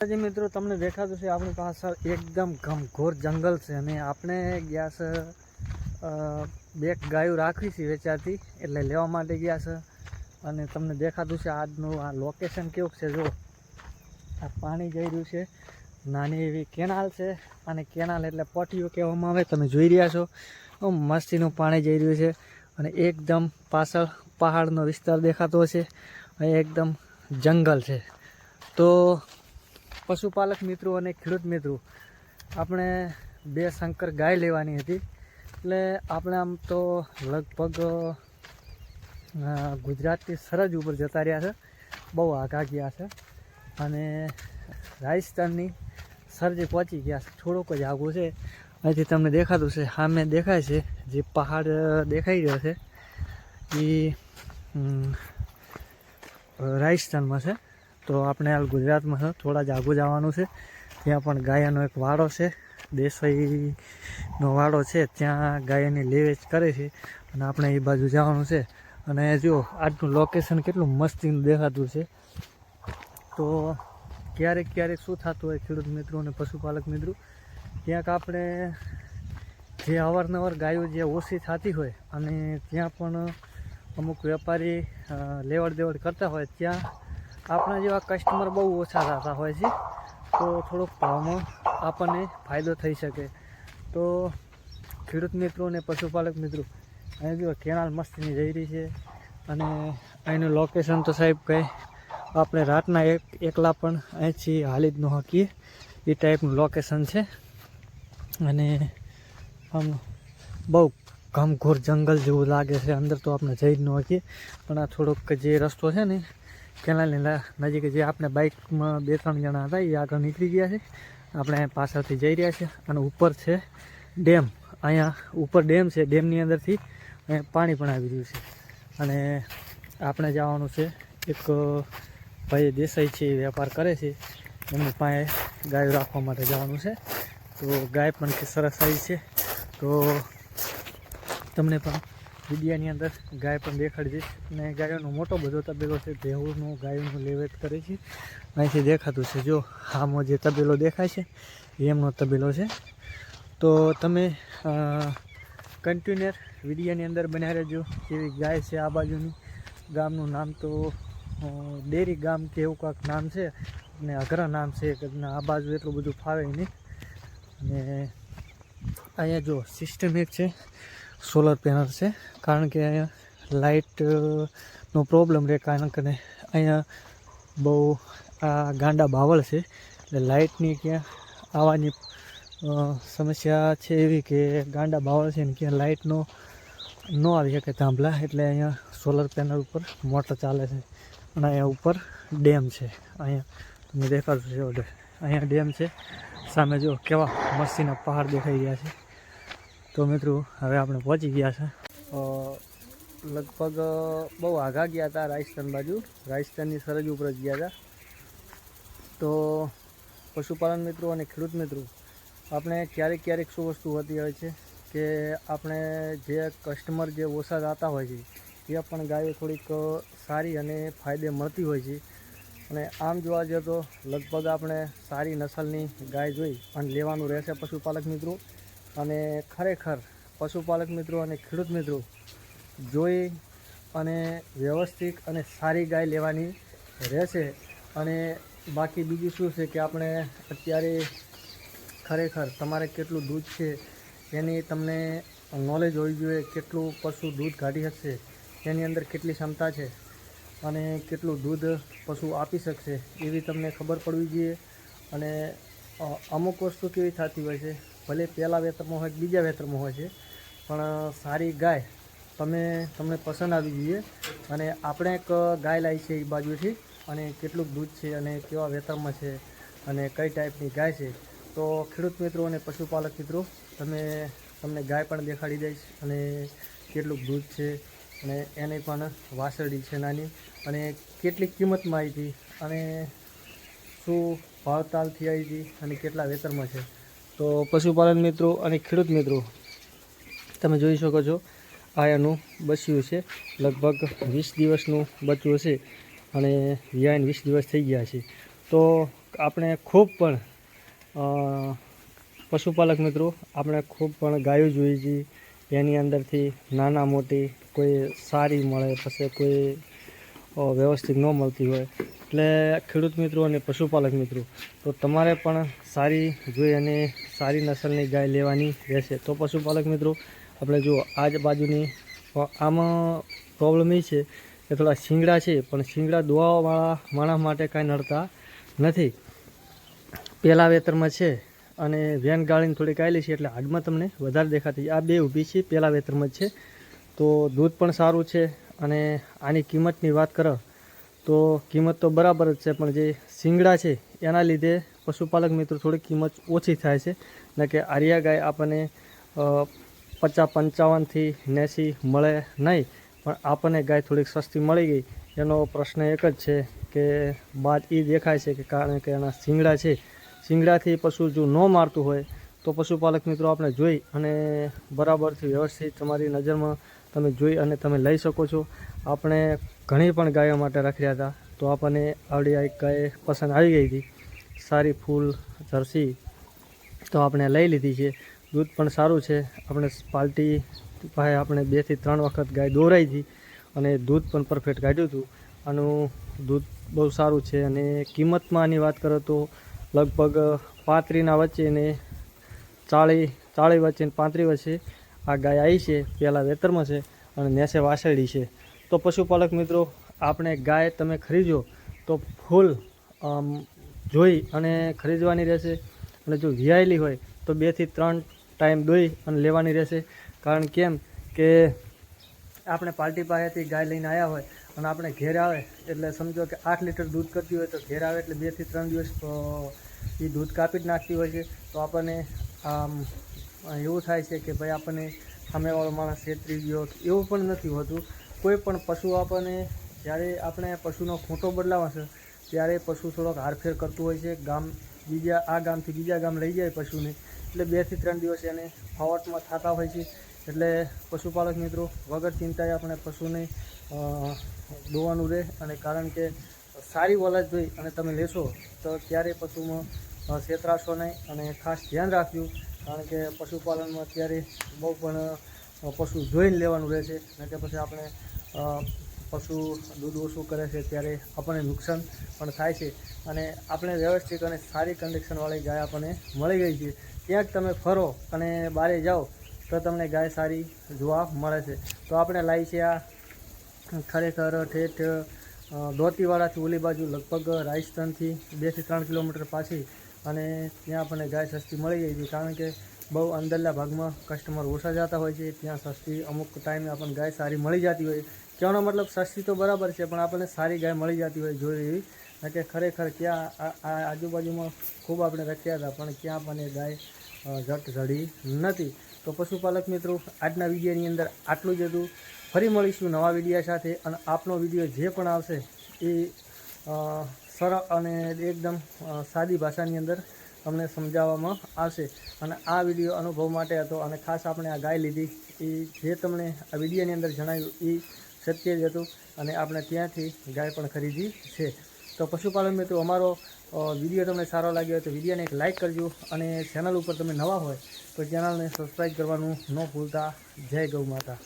જે મિત્રો, તમને દેખાતું છે આપણી પાછળ એકદમ ઘમઘોર જંગલ છે અને આપણે ગયા છે બે ગાયો રાખવી છે વેચાતી, એટલે લેવા માટે ગયા છે. અને તમને દેખાતું છે આજનું આ લોકેશન કેવું છે જો આ પાણી જઈ રહ્યું છે. નાની એવી કેનાલ છે અને કેનાલ એટલે પટીઓ કહેવામાં આવે, તમે જોઈ રહ્યા છો. મસ્તીનું પાણી જઈ રહ્યું છે અને એકદમ પાછળ પહાડનો વિસ્તાર દેખાતો છે એકદમ જંગલ છે. તો પશુપાલક મિત્રો અને ખેડૂત મિત્રો, આપણે બે શંકર ગાય લેવાની હતી. એટલે આપણે આમ તો લગભગ ગુજરાતની સરહદ ઉપર જતા રહ્યા છે. બહુ આઘા ગયા છે. અને રાજસ્થાનની સરજે પહોંચી ગયા છે. થોડોક જ આઘું છે. અહીંથી તમને દેખાતું છે. સામે દેખાય છે. જે પહાડ દેખાઈ રહ્યો છે. એ રાજસ્થાનમાં છે. તો આપણે હાલ ગુજરાતમાં થોડા જ આગું જવાનું છે. ત્યાં પણ ગાયાનો એક વાડો છે. દેસાઈનો વાડો છે. ત્યાં ગાયાની લેવેચ કરે છે અને આપણે એ બાજુ જવાનું છે. અને જો આજનું લોકેશન કેટલું મસ્તીનું દેખાતું છે. તો ક્યારેક ક્યારેક શું થતું હોય ખેડૂત મિત્રો અને પશુપાલક મિત્રો? ક્યાંક આપણે જે અવારનવાર ગાયો જે ઓછી થતી હોય અને ત્યાં પણ અમુક વેપારી લેવડ દેવડ કરતા હોય, ત્યાં આપણા જેવા કસ્ટમર બહુ ઓછા થતા હોય છે, તો થોડોક ભાવમાં આપણને ફાયદો થઈ શકે. તો ખેડૂત મિત્રો અને પશુપાલક મિત્રો અહીં જો કેનાલ મસ્તીની જઈ રહી છે અને અહીંનું લોકેશન તો સાહેબ કંઈ આપણે રાતના એક, એકલા પણ અહીંથી હાલી જ ન શકીએ. એ ટાઈપનું લોકેશન છે અને આમ બહુ ઘમઘોર જંગલ જેવું લાગે છે, અંદર તો આપણે જઈ જ ન શકીએ. પણ આ થોડોક જે રસ્તો છે ને કેનાલની નજીક જે આપણે બાઇકમાં બે ત્રણ જણા હતા, એ આગળ નીકળી ગયા છે. આપણે પાછળથી જઈ રહ્યા છે અને ઉપર છે ડેમ. અહીંયા ઉપર ડેમ છે, ડેમની અંદરથી પાણી પણ આવી રહ્યું છે. અને આપણે જવાનું છે, એક ભાઈ દેસાઈ છે વેપાર કરે છે. એમની પાસે ગાયો રાખવા માટે જવાનું છે. તો ગાય પણ સરસ આવી છે. તો તમને પણ વિડીયાની અંદર ગાય પણ દેખાડી દઈશ. અને ગાયોનો મોટો બધો તબેલો છે ભેહુનું ગાયોનું લેવેટ કરે છે. અહીંથી દેખાતું છે, જો આમાં જે તબેલો દેખાય છે, એમનો તબેલો છે. તો તમે કન્ટિન્યુઅર વિડીયાની અંદર બન્યા રહેજો. જેવી ગાય છે આ બાજુની. ગામનું નામ તો ડેરી ગામ કે એવું કાંક નામ છે. અને અઘરા નામ છે આ બાજુ એટલું બધું ફાવે નહીં. અને અહીંયા જો સિસ્ટમ એક છે. સોલર પેનલ છે. કારણ કે અહીંયા લાઇટનો પ્રોબ્લેમ રહે. કારણ કે અહીંયા બહુ આ ગાંડા બાવળ છે. એટલે લાઇટની ક્યાં આવવાની સમસ્યા છે એવી કે ગાંડા બાવળ છે ને ક્યાં લાઇટનો ન આવી શકે થાંભલા. એટલે અહીંયા સોલર પેનલ ઉપર મોટર ચાલે છે. અને અહીંયા ઉપર ડેમ છે. અહીંયા તમને દેખાડું છે. અહીંયા ડેમ છે. સામે જો કેવા મસ્તીના પહાડ દેખાઈ રહ્યા છે. તો મિત્રો, હવે આપણે પહોંચી ગયા છે. લગભગ બહુ આઘા ગયા હતા રાજસ્થાન બાજુ. રાજસ્થાનની સરહદ ઉપર જ ગયા હતા. તો પશુપાલન મિત્રો અને ખેડૂત મિત્રો, આપણે ક્યારેક ક્યારેક શું વસ્તુ હોતી હોય છે કે આપણે જે કસ્ટમર જે ઓછા આવતા હોય છે, એ પણ ગાયો થોડીક સારી અને ફાયદે મળતી હોય છે. અને આમ જોવા જઈએ તો લગભગ આપણે સારી નસલની ગાય જોઈ અને લેવાનું રહેશે પશુપાલક મિત્રો. અને ખરેખર પશુપાલક મિત્રો અને ખેડૂત મિત્રો જોઈ અને વ્યવસ્થિત અને સારી ગાય લેવાની રહેશે. અને બાકી બીજું શું છે કે આપણે અત્યારે ખરેખર તમારે કેટલું દૂધ છે એની તમને નોલેજ હોવી જોઈએ કેટલું પશુ દૂધ કાઢી શકશે, એની અંદર કેટલી ક્ષમતા છે અને કેટલું દૂધ પશુ આપી શકશે એવી તમને ખબર પડવી જોઈએ. અને અમુક વસ્તુ કેવી થતી હોય છે ભલે પહેલાં વેતરમાં હોય બીજા વેતરમાં હોય છે, પણ સારી ગાય તમે, તમને પસંદ આવી જોઈએ. અને આપણે એક ગાય લાવી છે એ બાજુથી, અને કેટલુંક દૂધ છે, અને કેવા વેતરમાં છે, અને કઈ ટાઈપની ગાય છે. તો ખેડૂત મિત્રો અને પશુપાલક મિત્રો, તમે, તમને ગાય પણ દેખાડી દઈશ, અને કેટલું દૂધ છે, અને એની પણ વાસરડી છે નાની, અને કેટલી કિંમતમાં આવી હતી, અને શું ભાવતાલથી આવી હતી, અને કેટલા વેતરમાં છે. તો પશુપાલન મિત્રો અને ખેડૂત મિત્રો, તમે જોઈ શકો છો આ એનું બચ્યું છે. લગભગ વીસ દિવસનું બચ્યું છે અને વ્યાયન વીસ દિવસ થઈ ગયા છે. તો આપણે ખૂબ પણ પશુપાલક મિત્રો, આપણે ખૂબ પણ ગાયો જોઈએ છીએ એની અંદરથી નાના મોટી કોઈ સારી મળે, પછી કોઈ વ્યવસ્થિત ન મળતી હોય. એટલે ખેડૂત મિત્રો અને પશુપાલક મિત્રો, તો તમારે પણ સારી જોઈ અને સારી નસલની ગાય લેવાની રહેશે. તો પશુપાલક મિત્રો, આપણે જો આજુબાજુની આમાં પ્રોબ્લેમ એ છે કે થોડા શિંગડા છે, પણ શિંગડા દોવાવાળા માણસ માટે કાંઈ નડતા નથી. પહેલાં વેતરમાં છે અને વેન ગાળીને થોડીક આવેલી છે, એટલે આગમાં તમને વધારે દેખાતી. આ બે ઊભી છે, પહેલાં વેતરમાં જ છે. તો દૂધ પણ સારું છે અને આની કિંમતની વાત કરો, તો કિંમત તો બરાબર જ છે, પણ જે શિંગડા છે, એના લીધે પશુપાલક મિત્રો થોડી કિંમત ઓછી થાય છે. ને કે આર્યા ગાય આપણને પચાસ પંચાવનથી નેસી મળે નહીં, પણ આપણને ગાય થોડીક સસ્તી મળી ગઈ. એનો પ્રશ્ન એક જ છે કે બાદ એ દેખાય છે કે કારણ કે એના શિંગડા છે. શિંગડાથી પશુ જો ન મારતું હોય, તો પશુપાલક મિત્રો આપણે જોઈ અને બરાબરથી વ્યવસ્થિત તમારી નજરમાં તમે જોઈ અને તમે લઈ શકો છો. આપણે ઘણી પણ ગાયો માટે રાખ્યા હતા, તો આપણને આવડી આ ગાય પસંદ આવી ગઈ હતી. સારી ફૂલ, જર્સી તો આપણે લઈ લીધી છે. દૂધ પણ સારું છે. આપણે પાલ્ટી પાસે આપણે બેથી ત્રણ વખત ગાય દોરાઈ હતી અને દૂધ પણ પરફેક્ટ કાઢ્યું હતું. આનું દૂધ બહુ સારું છે અને કિંમતમાં આની વાત કરો તો લગભગ પાંત્રીના વચ્ચે ને ચાળી ચાળી વચ્ચે ને પાંત્રી વચ્ચે આ ગાય આવી છે. પહેલાં વેતરમાં છે અને નેસે વાસળી છે. તો પશુપાલક મિત્રો, આપણે ગાય તમે ખરીદો તો ફૂલ જોઈ અને ખરીદવાની રહેશે. અને જો વિયાયેલી હોય તો બેથી ત્રણ ટાઈમ દોઈ અને લેવાની રહેશે. કારણ કેમ કે આપણે પાર્ટી પાસેથી ગાય લઈને આવ્યા હોય અને આપણે ઘેર આવે એટલે સમજો કે આઠ લીટર દૂધ કરતી હોય તો ઘેર આવે એટલે બેથી ત્રણ દિવસ એ દૂધ કાપી જ નાખતી હોય છે. તો આપણને આમ એવું થાય છે કે ભાઈ આપણને સામેવાળો માણસ છેતરી ગયો એવું પણ નથી હોતું. કોઈ પણ પશુ આપણને જ્યારે આપણે પશુનો ખૂંટો બદલાવશે ત્યારે પશુ થોડોક હારફેર કરતું હોય છે. ગામ બીજા, આ ગામથી બીજા ગામ લઈ જાય પશુને. એટલે બેથી ત્રણ દિવસ એને ફાવટમાં થતા હોય છે. એટલે પશુપાલક મિત્રો, વગર ચિંતાએ આપણે પશુને દોવાનું રહે. અને કારણ કે સારી વલજ જોઈ અને તમે લેશો, તો ક્યારેય પશુમાં છેતરાશો નહીં. અને ખાસ ધ્યાન રાખ્યું કારણ કે પશુપાલનમાં અત્યારે બહુ પણ પશુ જોઈને લેવાનું રહે છે. નહીં કે પછી આપણે પશુ દૂધ ઓછું કરે છે ત્યારે આપણને નુકસાન પણ થાય છે અને આપણે વ્યવસ્થિત અને સારી કન્ડિશનવાળી ગાય આપણને મળી ગઈ છે. ક્યાંક તમે ફરો અને બહારે જાઓ તો તમને ગાય સારી જોવા મળે છે. તો આપણે લાવી છે આ ખરેખર ઠેઠ ધોતીવાડાથી ઓલી બાજુ લગભગ રાજસ્થાનથી બેથી ત્રણ કિલોમીટર પાછી અને ત્યાં આપણને ગાય સસ્તી મળી ગઈ હતી કારણ કે બહુ અંદરના ભાગમાં કસ્ટમર ઓછા જતા હોય છે. ત્યાં સસ્તી અમુક ટાઈમે આપણને ગાય સારી મળી જતી હોય. કહેવાનો મતલબ સસ્તી તો બરાબર છે, પણ આપણને સારી ગાય મળી જતી હોય જોઈએ એવી. કે ખરેખર ક્યાં આજુબાજુમાં ખૂબ આપણે રખ્યા હતા, પણ ક્યાં પણ એ ગાય ઝટ ઝડી નથી. તો પશુપાલક મિત્રો, આજના વિડીયોની અંદર આટલું જ હતું. ફરી મળીશું નવા વિડીયા સાથે, અને આપનો વીડિયો જે પણ આવશે એ સરળ અને એકદમ સાદી ભાષાની અંદર તમને સમજાવવામાં આવશે. અને આ વીડિયો અનુભવ માટે હતો, અને ખાસ આપણે આ ગાય લીધી. એ જે તમને આ વિડીયોની અંદર જણાવ્યું, એ સત્ય જ હતું અને આપણે ત્યાંથી ગાય પણ ખરીદી છે. તો પશુપાલન મિત્રો, અમારો વીડિયો તમને સારો લાગ્યો હોય તો વિડીયોને એક લાઇક કરજો અને ચેનલ ઉપર તમે નવા હોય તો ચેનલને સબસ્ક્રાઈબ કરવાનું ન ભૂલતા. જય ગૌ માતા.